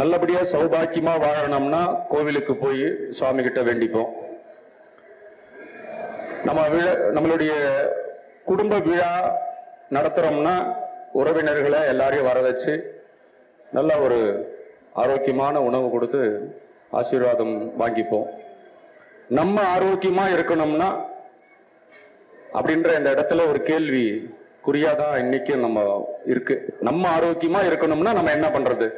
நல்லபடியா சௌபாக்கியமா வாழணும்னா கோவிலுக்கு போய் சுவாமி கிட்ட வேண்டிப்போம். நம்ம விழா நம்மளுடைய குடும்ப விழா நடத்துறோம்னா உறவினர்களை எல்லாரையும் வர வச்சு நல்ல ஒரு ஆரோக்கியமான உணவு கொடுத்து ஆசீர்வாதம் வாங்கிப்போம். நம்ம ஆரோக்கியமா இருக்கணும்னா அப்படின்ற இந்த இடத்துல ஒரு கேள்வி குறியாதான் இன்னைக்கு நம்ம இருக்கு. நம்ம ஆரோக்கியமா இருக்கணும்னா நம்ம என்ன பண்றது?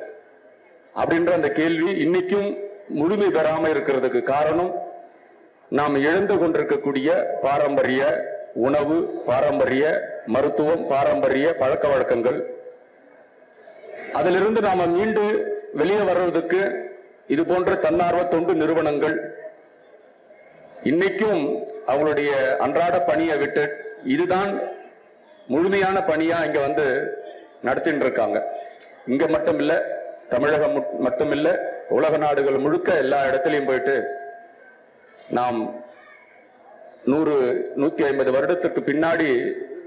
அப்படின்ற அந்த கேள்வி இன்னைக்கும் முழுமை பெறாம இருக்கிறதுக்கு காரணம் நாம் இழந்து கொண்டிருக்கக்கூடிய பாரம்பரிய உணவு பாரம்பரிய மருத்துவம் பாரம்பரிய பழக்க வழக்கங்கள். அதிலிருந்து நாம மீண்டு வெளியே வர்றதுக்கு இது போன்ற தன்னார்வ தொண்டு நிறுவனங்கள் இன்னைக்கும் அவங்களுடைய அன்றாட பணியை விட்டு இதுதான் முழுமையான பணியா இங்க வந்து நடத்தின்னு இருக்காங்க இங்க மட்டும் இல்லை தமிழகம் மட்டுமில்ல மட்டும் உலக நாடுகள் முழுக்க எல்லா இடத்துலையும் போயிட்டு நாம் நூறு நூத்தி ஐம்பது வருடத்துக்கு பின்னாடி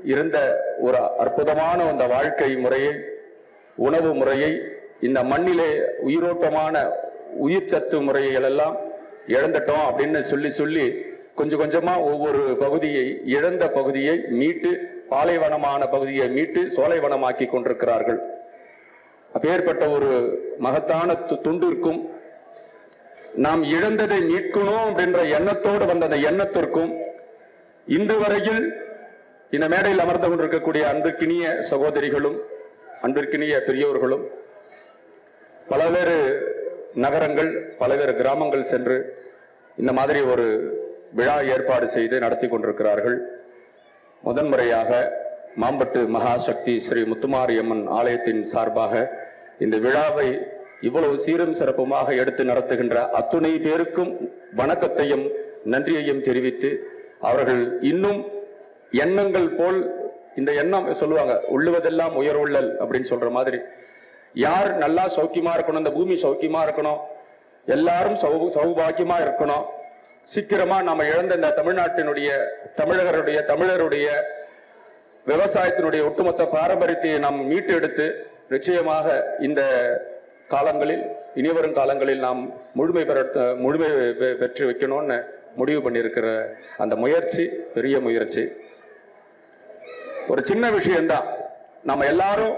இருந்த ஒரு அற்புதமான அந்த வாழ்க்கை முறையை உணவு முறையை இந்த மண்ணிலே உயிரோட்டமான உயிர் சத்து முறைகள் எல்லாம் இழந்துட்டோம் அப்படின்னு சொல்லி சொல்லி கொஞ்சம் கொஞ்சமா ஒவ்வொரு பகுதியை இழந்த பகுதியை மீட்டு பாலைவனமான பகுதியை மீட்டு சோலைவனமாக்கி கொண்டிருக்கிறார்கள். அப்பேற்பட்ட ஒரு மகத்தான து- துண்டிற்கும் நாம் இழந்ததை மீட்கணும் அப்படின்ற எண்ணத்தோடு வந்த அந்த எண்ணத்திற்கும் இன்று வரையில் இந்த மேடையில் அமர்ந்து கொண்டிருக்கக்கூடிய அன்பிற்கினிய சகோதரிகளும் அன்பிற்கினிய பெரியோர்களும் பலவேறு நகரங்கள் பலவேறு கிராமங்கள் சென்று இந்த மாதிரி ஒரு விழா ஏற்பாடு செய்து நடத்தி கொண்டிருக்கிறார்கள். முதன்முறையாக மாம்பட்டு மகாசக்தி ஸ்ரீ முத்துமாரியம்மன் ஆலயத்தின் சார்பாக இந்த விழாவை இவ்வளவு சீரும் சிறப்புமாக எடுத்து நடத்துகின்ற அத்துணை பேருக்கும் வணக்கத்தையும் நன்றியையும் தெரிவித்து அவர்கள் இன்னும் எண்ணங்கள் போல் இந்த எண்ணம் சொல்லுவாங்க உள்ளுவதெல்லாம் உயர்வுள்ளல் அப்படின்னு சொல்ற மாதிரி. யார் நல்லா சௌக்கியமா இருக்கணும் இந்த பூமி சௌக்கியமா இருக்கணும் எல்லாரும் சௌ சௌபாக்கியமா இருக்கணும் சீக்கிரமா நாம இழந்த இந்த தமிழ்நாட்டினுடைய தமிழகருடைய தமிழருடைய விவசாயத்தினுடைய ஒட்டுமொத்த பாரம்பரியத்தை நாம் மீட்டு எடுத்து நிச்சயமாக இந்த காலங்களில் இனிவரும் காலங்களில் நாம் முழுமை பெற முழுமை பெற்று வைக்கணும்னு முடிவு பண்ணியிருக்கிற அந்த முயற்சி பெரிய முயற்சி. ஒரு சின்ன விஷயம்தான். நம்ம எல்லாரும்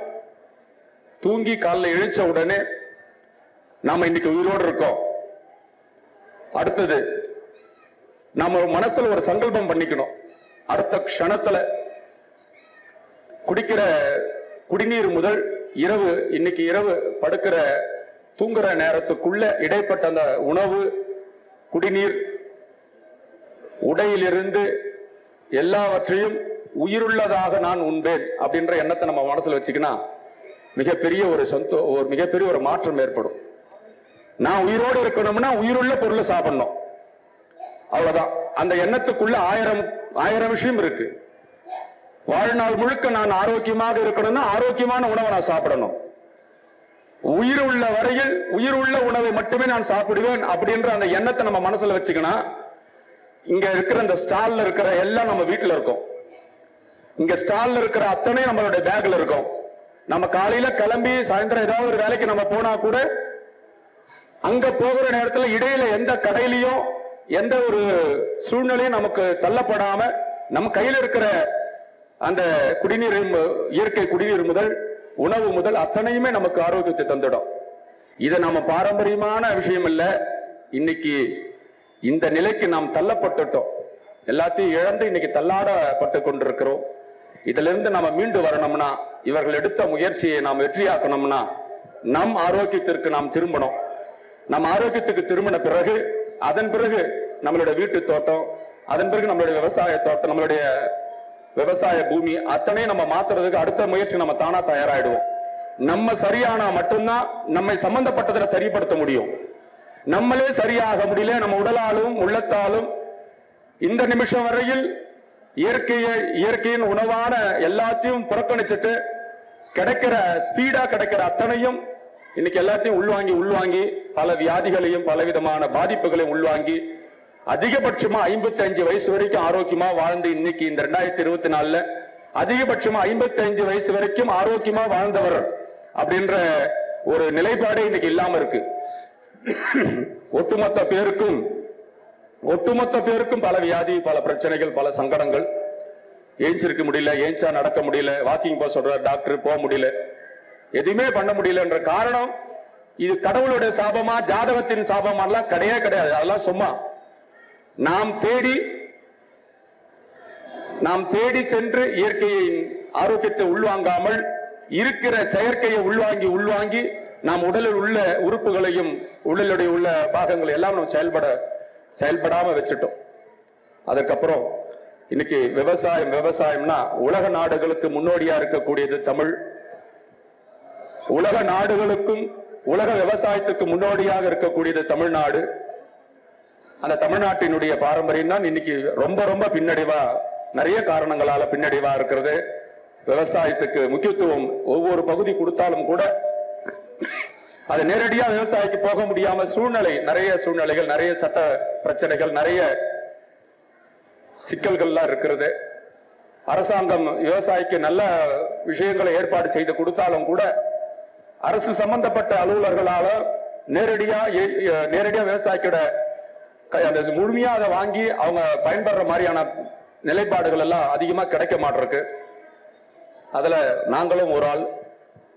தூங்கி காலில் இழிச்ச உடனே நாம இன்னைக்கு உயிரோடு இருக்கோம். அடுத்தது நாம மனசுல ஒரு சங்கல்பம் பண்ணிக்கணும். அடுத்த க்ஷணத்துல குடிக்கிற குடிநீர் முதல் இரவு இன்னைக்கு இரவு படுக்கிற தூங்குற நேரத்துக்குள்ள இடைப்பட்ட அந்த உணவு குடிநீர் உடையிலிருந்து எல்லாவற்றையும் உயிருள்ளதாக நான் உண்பேன் அப்படின்ற எண்ணத்தை நம்ம மனசுல வச்சுக்கினா மிகப்பெரிய ஒரு சந்தோ ஒரு மிகப்பெரிய ஒரு மாற்றம் ஏற்படும். நான் உயிரோடு இருக்கணும்னா உயிருள்ள பொருளை சாப்பிடணும். அவ்வளவுதான். அந்த எண்ணத்துக்குள்ள ஆயிரம் ஆயிரம் விஷயம் இருக்கு. வாழ்நாள் முழுக்க நான் ஆரோக்கியமாக இருக்கணும்னா ஆரோக்கியமான உணவை நான் சாப்பிடணும். உயிர் உள்ள வரையில் உயிர் உள்ள உணவை மட்டுமே நான் சாப்பிடுவேன் அப்படின்ற அந்த எண்ணத்தை நம்ம மனசுல வச்சுக்கணும் இங்க இருக்கிற இந்த ஸ்டால்ல இருக்கிற எல்லாம் நம்ம வீட்டுல இருக்கோம். இங்க ஸ்டால்ல இருக்கிற அத்தனை நம்மளுடைய பேக்ல இருக்கும். நம்ம காலையில கிளம்பி சாயந்தரம் ஏதாவது ஒரு வேலைக்கு நம்ம போனா கூட அங்க போகிற நேரத்துல இடையில எந்த கடையிலையும் எந்த ஒரு சூழ்நிலையும் நமக்கு தள்ளப்படாம நம்ம கையில இருக்கிற அந்த குடிநீர் மு- இயற்கை குடிநீர் முதல் உணவு முதல் அத்தனையுமே நமக்கு ஆரோக்கியத்தை தந்துடும். இது நம்ம பாரம்பரியமான விஷயம் இல்ல. இன்னைக்கு இந்த நிலைக்கு நாம் தள்ளப்பட்டுட்டோம். எல்லாத்தையும் இழந்து இன்னைக்கு தள்ளாடப்பட்டு கொண்டிருக்கிறோம். இதுல இருந்து நாம மீண்டு வரணும்னா இவர்கள் எடுத்த முயற்சியை நாம் வெற்றியாக்கணும்னா நம் ஆரோக்கியத்திற்கு நாம் திரும்பணும். நம் ஆரோக்கியத்துக்கு திரும்பின பிறகு அதன் பிறகு நம்மளுடைய வீட்டு தோட்டம் அதன் பிறகு நம்மளுடைய விவசாய தோட்டம் நம்மளுடைய விவசாய பூமி அத்தனையும் நம்ம மாத்துறதுக்கு அடுத்த முயற்சி நம்ம தானா தயாராயிடுவோம். நம்ம சரியானா மட்டும்தான் நம்மை சம்பந்தப்பட்டதுல சரிப்படுத்த முடியும். நம்மளே சரியாக முடியல நம்ம உடலாலும் உள்ளத்தாலும் இந்த நிமிஷம் வரையில் இயற்கையை இயற்கையின் உணவான எல்லாத்தையும் புறக்கணிச்சிட்டு கிடைக்கிற ஸ்பீடா கிடைக்கிற அத்தனையும் இன்னைக்கு எல்லாத்தையும் உள்வாங்கி உள்வாங்கி பல வியாதிகளையும் பலவிதமான பாதிப்புகளையும் உள்வாங்கி அதிகபட்சமா 55 வயசு வரைக்கும் ஆரோக்கியமா வாழ்ந்து இன்னைக்கு இந்த ரெண்டாயிரத்தி இருபத்தி நாலுல அதிகபட்சமா 55 வயசு வரைக்கும் ஆரோக்கியமா வாழ்ந்தவர் அப்படின்ற ஒரு நிலைப்பாடே இன்னைக்கு இல்லாம இருக்கு. ஒட்டுமொத்த பேருக்கும் ஒட்டுமொத்த பேருக்கும் பல வியாதி பல பிரச்சனைகள் பல சங்கடங்கள். ஏஞ்சிருக்க முடியல ஏஞ்சா நடக்க முடியல வாக்கிங் போக சொல்ற டாக்டர் போக முடியல. எதுவுமே பண்ண முடியலன்ற காரணம் இது கடவுளுடைய சாபமா ஜாதகத்தின் சாபமா எல்லாம் கிடையவே கிடையாது. அதெல்லாம் சும்மா. நாம் தேடி நாம் தேடி சென்று இயற்கையின் ஆரோக்கியத்தை உள்வாங்காமல் இருக்கிற செயற்கையை உள்வாங்கி உள்வாங்கி நாம் உடலில் உள்ள உறுப்புகளையும் உடலுடைய உள்ள பாகங்களை எல்லாம் நம்ம செயல்பட செயல்படாம வச்சுட்டோம். அதுக்கப்புறம் இன்னைக்கு விவசாயம் விவசாயம்னா உலக நாடுகளுக்கு முன்னோடியா இருக்கக்கூடியது தமிழ். உலக நாடுகளுக்கும் உலக விவசாயத்துக்கு முன்னோடியாக இருக்கக்கூடியது தமிழ்நாடு. அந்த தமிழ்நாட்டினுடைய பாரம்பரியம் தான் இன்னைக்கு ரொம்ப ரொம்ப பின்னடைவா நிறைய காரணங்களால பின்னடைவா இருக்கிறது. விவசாயத்துக்கு முக்கியத்துவம் ஒவ்வொரு பகுதி கொடுத்தாலும் கூட அது நேரடியா விவசாயிக்கு போக முடியாம சூழ்நிலை நிறைய சூழ்நிலைகள் நிறைய சட்ட பிரச்சனைகள் நிறைய சிக்கல்கள்லாம் இருக்கிறது. அரசாங்கம் விவசாயிக்கு நல்ல விஷயங்களை ஏற்பாடு செய்து கொடுத்தாலும் கூட அரசு சம்பந்தப்பட்ட அலுவலர்களால நேரடியா நேரடியா விவசாயிக்கிட முழுமையா அதை வாங்கி அவங்க பயன்படுற மாதிரியான நிலைப்பாடுகள் எல்லாம் அதிகமா கிடைக்க மாட்டிருக்கு. அதுல நாங்களும் ஒரு ஆள்.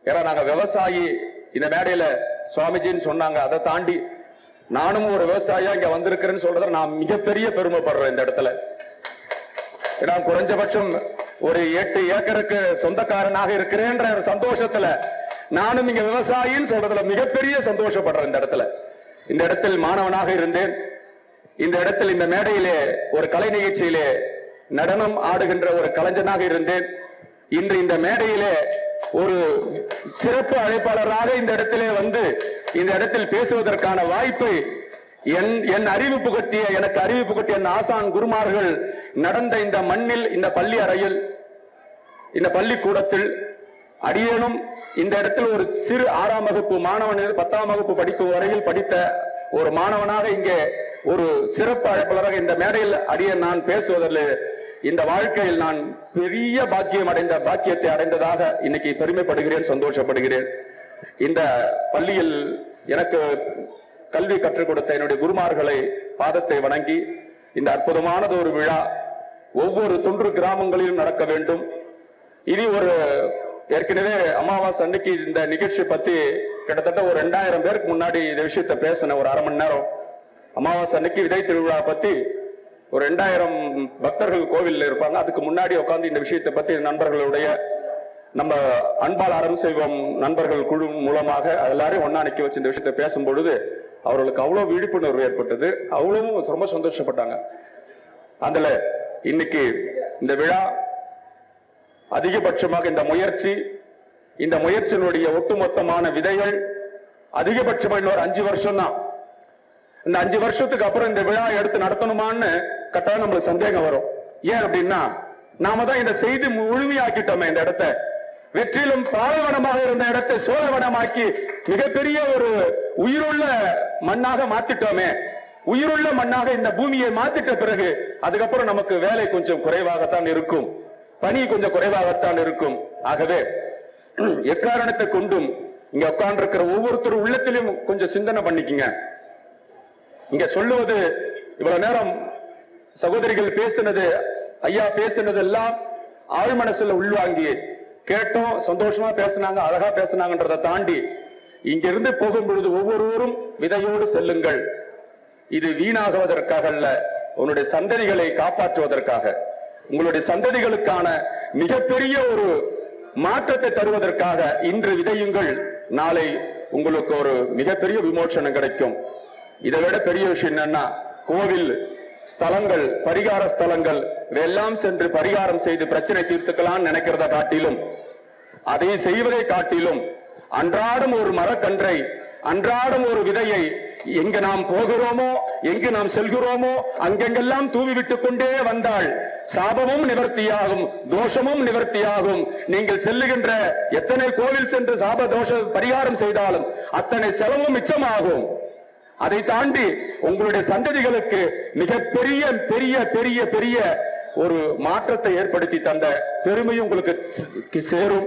ஏன்னா நாங்க விவசாயி இந்த மேடையில சுவாமிஜின்னு சொன்னாங்க. அதை தாண்டி நானும் ஒரு விவசாயியா இங்க வந்திருக்கிறேன்னு சொல்றத நான் மிகப்பெரிய பெருமைப்படுறேன் இந்த இடத்துல. ஏன்னா குறைஞ்சபட்சம் ஒரு எட்டு ஏக்கருக்கு சொந்தக்காரனாக இருக்கிறேன்ற ஒரு சந்தோஷத்துல நானும் இங்க விவசாயின்னு சொல்றதுல மிகப்பெரிய சந்தோஷப்படுறேன் இந்த இடத்துல. இந்த இடத்தில் மாணவனாக இருந்தேன். இந்த இடத்தில் இந்த மேடையிலே ஒரு கலை நிகழ்ச்சியிலே நடனம் ஆடுகின்ற ஒரு கலைஞனாக இருந்தேன். இன்று இந்த மேடையிலே ஒரு சிறப்பு அழைப்பாளராக இந்த இடத்திலே வந்து இந்த இடத்தில் பேசுவதற்கான வாய்ப்பை என் என் அறிவு புகட்டிய எனக்கு அறிவு புகட்டிய என் ஆசான் குருமார்கள் நடந்த இந்த மண்ணில் இந்த பள்ளி அறையில் இந்த பள்ளிக்கூடத்தில் அடியேனும் இந்த இடத்தில் ஒரு சிறு ஆறாம் வகுப்பு மாணவனில் பத்தாம் வகுப்பு படிப்பு வரையில் படித்த ஒரு மாணவனாக இங்கே ஒரு சிறப்பு அழைப்பாளராக இந்த மேடையில் அடிய நான் பேசுவதில் இந்த வாழ்க்கையில் நான் பெரிய பாக்கியம் அடைந்த பாக்கியத்தை அடைந்ததாக இன்னைக்கு பெருமைப்படுகிறேன் சந்தோஷப்படுகிறேன். இந்த பள்ளியில் எனக்கு கல்வி கற்றுக் கொடுத்த என்னுடைய குருமார்களை பாதத்தை வணங்கி இந்த அற்புதமானது ஒரு விழா ஒவ்வொரு தொன்று கிராமங்களிலும் நடக்க வேண்டும். இனி ஒரு ஏற்கனவே அமாவாசை அன்னைக்கு இந்த நிகழ்ச்சி பத்தி கிட்டத்தட்ட ஒரு ரெண்டாயிரம் பேருக்கு முன்னாடி இந்த விஷயத்த பேசின ஒரு அரை மணி நேரம். அமாவாசை அன்னைக்கு விதை திருவிழா பத்தி ஒரு ரெண்டாயிரம் பக்தர்கள் கோவிலில் இருப்பாங்க. அதுக்கு முன்னாடி உட்காந்து இந்த விஷயத்தை பத்தி நண்பர்களுடைய நம்ம அன்பால் அறம் செய்வோம் நண்பர்கள் குழு மூலமாக எல்லாரையும் ஒன்றா நிக்க வச்சு இந்த விஷயத்தை பேசும் பொழுது அவர்களுக்கு அவ்வளவு விழிப்புணர்வு ஏற்பட்டது. அவ்வளவும் ரொம்ப சந்தோஷப்பட்டாங்க. அதுல இன்னைக்கு இந்த விழா அதிகபட்சமாக இந்த முயற்சி இந்த முயற்சியினுடைய ஒட்டுமொத்தமான விதைகள் அதிகபட்சமா இன்னொரு அஞ்சு வருஷம் தான் இந்த அஞ்சு வருஷத்துக்கு அப்புறம் இந்த விழா எடுத்து நடத்தணுமான்னு கட்டாயம் நம்மளுக்கு சந்தேகம் வரும். ஏன் அப்படின்னா நாம தான் இந்த செய்தி முழுமையாக்கிட்டோமே இந்த இடத்த. வெற்றிலும் பாலைவனமாக இருந்த இடத்தை சோழவனமாக்கி மிகப்பெரிய ஒரு உயிருள்ள மண்ணாக மாத்திட்டோமே. உயிருள்ள மண்ணாக இந்த பூமியை மாத்திட்ட பிறகு அதுக்கப்புறம் நமக்கு வேலை கொஞ்சம் குறைவாகத்தான் இருக்கும். பணி கொஞ்சம் குறைவாகத்தான் இருக்கும். ஆகவே எக்காரணத்தை கொண்டும் இங்க உட்கார்ந்திருக்கிற ஒவ்வொருத்தரும் உள்ளத்திலையும் கொஞ்சம் சிந்தனை பண்ணிக்கங்க. இங்க சொல்லுவது இவ்வளவு நேரம் சகோதரிகள் பேசினது ஐயா பேசினது எல்லாம் ஆழ்மனசுல உள்வாங்கி கேட்டோம் சந்தோஷமா பேசினாங்க அழகா பேசினாங்கன்றதை தாண்டி இங்கிருந்து போகும் பொழுது ஒவ்வொருவரும் விதையோடு செல்லுங்கள். இது வீணாகுவதற்காக அல்ல உன்னுடைய சந்ததிகளை காப்பாற்றுவதற்காக. உங்களுடைய சந்ததிகளுக்கான மிகப்பெரிய ஒரு மாற்றத்தை தருவதற்காக இன்று விதையுங்கள். நாளை உங்களுக்கு ஒரு மிகப்பெரிய விமோசனம் கிடைக்கும். இதை விட பெரிய விஷயம் என்னன்னா கோவில் ஸ்தலங்கள் பரிகார ஸ்தலங்கள் இதெல்லாம் சென்று பரிகாரம் செய்து பிரச்சனை தீர்த்துக்கலாம் நினைக்கிறத காட்டிலும் அதை செய்வதை காட்டிலும் அன்றாடம் ஒரு மரக்கன்றை அன்றாடம் ஒரு விதையை எங்க நாம் போகிறோமோ எங்கு நாம் செல்கிறோமோ அங்கெங்கெல்லாம் தூவி விட்டுக் கொண்டே வந்தால் சாபமும் நிவர்த்தியாகும் தோஷமும் நிவர்த்தியாகும். நீங்கள் செல்லுகின்ற எத்தனை கோவில் சென்று சாப தோஷ பரிகாரம் செய்தாலும் அத்தனை செலவும் மிச்சமாகும். அதை தாண்டி உங்களுடைய சந்ததிகளுக்கு மிகப்பெரிய பெரிய பெரிய பெரிய ஒரு மாற்றத்தை ஏற்படுத்தி தந்த பெருமையும் உங்களுக்கு சேரும்.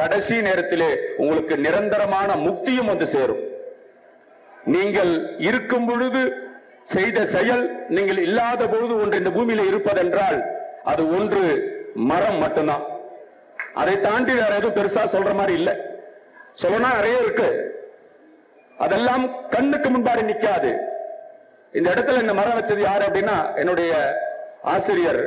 கடைசி நேரத்திலே உங்களுக்கு நிரந்தரமான முக்தியும் வந்து சேரும். நீங்கள் இருக்கும் பொழுது செய்த செயல் நீங்கள் இல்லாத பொழுது ஒன்று இந்த பூமியில இருப்பதென்றால் அது ஒன்று மரம் மட்டும்தான். அதை தாண்டி வேற எதுவும் பெருசா சொல்ற மாதிரி இல்லை. சொல்லனா நிறைய இருக்கு. அதெல்லாம் கண்ணுக்கு முன்பாடி நிக்காது. இந்த இடத்துல இந்த மரம் வச்சது யாரு அப்படின்னா என்னுடைய ஆசிரியர்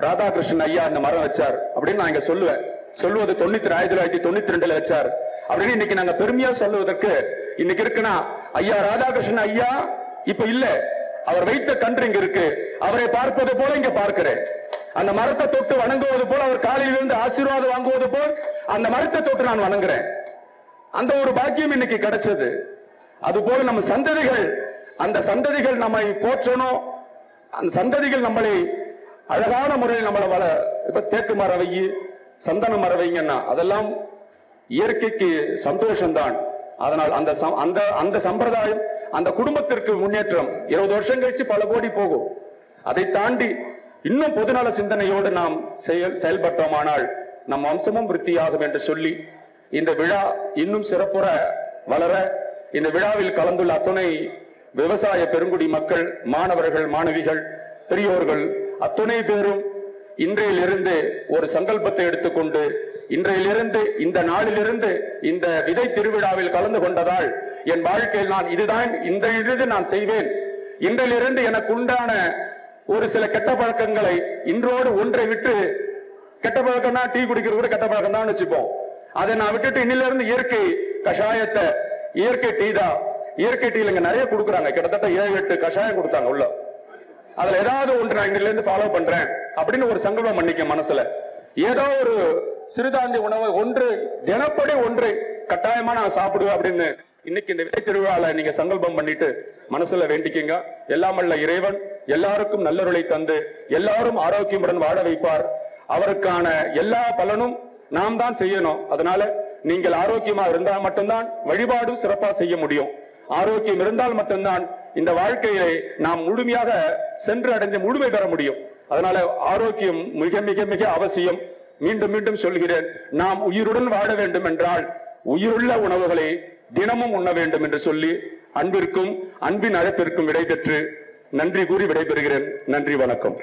ராதாகிருஷ்ணன் ஐயா இந்த மரம் வச்சார் அப்படின்னு நான் இங்க சொல்லுவேன். சொல்லுவது தொண்ணூத்தி ஆயிரத்தி தொள்ளாயிரத்தி தொண்ணூத்தி ரெண்டுல வச்சார். அப்படின்னு இன்னைக்கு நாங்க பெருமையா சொல்லுவதற்கு இன்னைக்கு இருக்குன்னா ஐயா ராதாகிருஷ்ணன் ஐயா இப்ப இல்ல. அவர் வைத்த கன்று இங்க இருக்கு. அவரை பார்ப்பது போல இங்க பார்க்கிறேன். அந்த மரத்தை தொட்டு வணங்குவது போல அவர் காலையில் இருந்து ஆசீர்வாதம் வாங்குவது போல் அந்த மரத்தை தொட்டு நான் வணங்குறேன். அந்த ஒரு பாக்கியம் இன்னைக்கு கிடைச்சது. அதுபோல நம்ம சந்ததிகள் அந்த சந்ததிகள் நம்மை போற்றணும். அந்த சந்ததிகள் நம்மளை அழகான முறையில் நம்மளை வள இப்ப தேக்கு மர வை சந்தன மர வைங்கன்னா அதெல்லாம் இயற்கைக்கு சந்தோஷம்தான். அதனால் அந்த சம்- அந்த அந்த சம்பிரதாயம் அந்த குடும்பத்திற்கு முன்னேற்றம். இருபது வருஷம் கழிச்சு பல கோடி போகும். அதை தாண்டி இன்னும் பொதுநல சிந்தனையோடு நாம் செயல் செயல்பட்டோமானால் நம் வம்சமும் விருத்தியாகும் என்று சொல்லி இந்த விழா இன்னும் சிறப்புற வளர இந்த விழாவில் கலந்துள்ள அத்துணை விவசாய பெருங்குடி மக்கள் மாணவர்கள் மாணவிகள் பெரியோர்கள் அத்துணை பேரும் இன்றையிலிருந்து ஒரு சங்கல்பத்தை எடுத்துக்கொண்டு இன்றையிலிருந்து இந்த நாளிலிருந்து இந்த விதை திருவிழாவில் கலந்து கொண்டதால் என் வாழ்க்கையில் நான் இதுதான் இன்றையிலிருந்து நான் செய்வேன். இன்றிலிருந்து எனக்கு உண்டான ஒரு சில கெட்ட பழக்கங்களை இன்றோடு ஒன்றை விட்டு கெட்ட பழக்கம்னா டீ குடிக்கிறது கூட கெட்ட பழக்கம் தான் வச்சுப்போம். அதை நான் விட்டுட்டு இன்னிலிருந்து இயற்கை கஷாயத்தை இயற்கை டீ தான். இயற்கை டீல இங்க நிறைய கொடுக்குறாங்க. கிட்டத்தட்ட ஏழு எட்டு கஷாயம் கொடுத்தாங்க உள்ள. அதுல ஏதாவது ஒன்று நான் இன்னில இருந்து ஃபாலோ பண்றேன் அப்படின்னு ஒரு சங்கல்பம் பண்ணிக்க மனசுல. ஏதோ ஒரு சிறுதாந்தி உணவை ஒன்று தினப்படி ஒன்று கட்டாயமா நான் சாப்பிடுவேன் அப்படின்னு இன்னைக்கு இந்த விதை திருவிழால நீங்க சங்கல்பம் பண்ணிட்டு மனசுல வேண்டிக்கங்க. எல்லாம் அல்ல இறைவன் எல்லாருக்கும் நல்லருளை தந்து எல்லாரும் ஆரோக்கியமுடன் வாழ வைப்பார். அவருக்கான எல்லா பலனும் நாம் தான் செய்யணும். அதனால நீங்கள் ஆரோக்கியமா இருந்தால் மட்டும்தான் வழிபாடும் சிறப்பா செய்ய முடியும். ஆரோக்கியம் இருந்தால் மட்டும்தான் இந்த வாழ்க்கையை நாம் முழுமையாக சென்று அடைந்து முழுமை பெற முடியும். அதனால ஆரோக்கியம் மிக மிக மிக அவசியம். மீண்டும் மீண்டும் சொல்கிறேன். நாம் உயிருடன் வாழ வேண்டும் என்றால் உயிருள்ள உணவுகளை தினமும் உண்ண வேண்டும் என்று சொல்லி அன்பிற்கும் அன்பின் அழைப்பிற்கும் விடைபெற்று நன்றி கூறி விடைபெறுகிறேன். நன்றி வணக்கம்.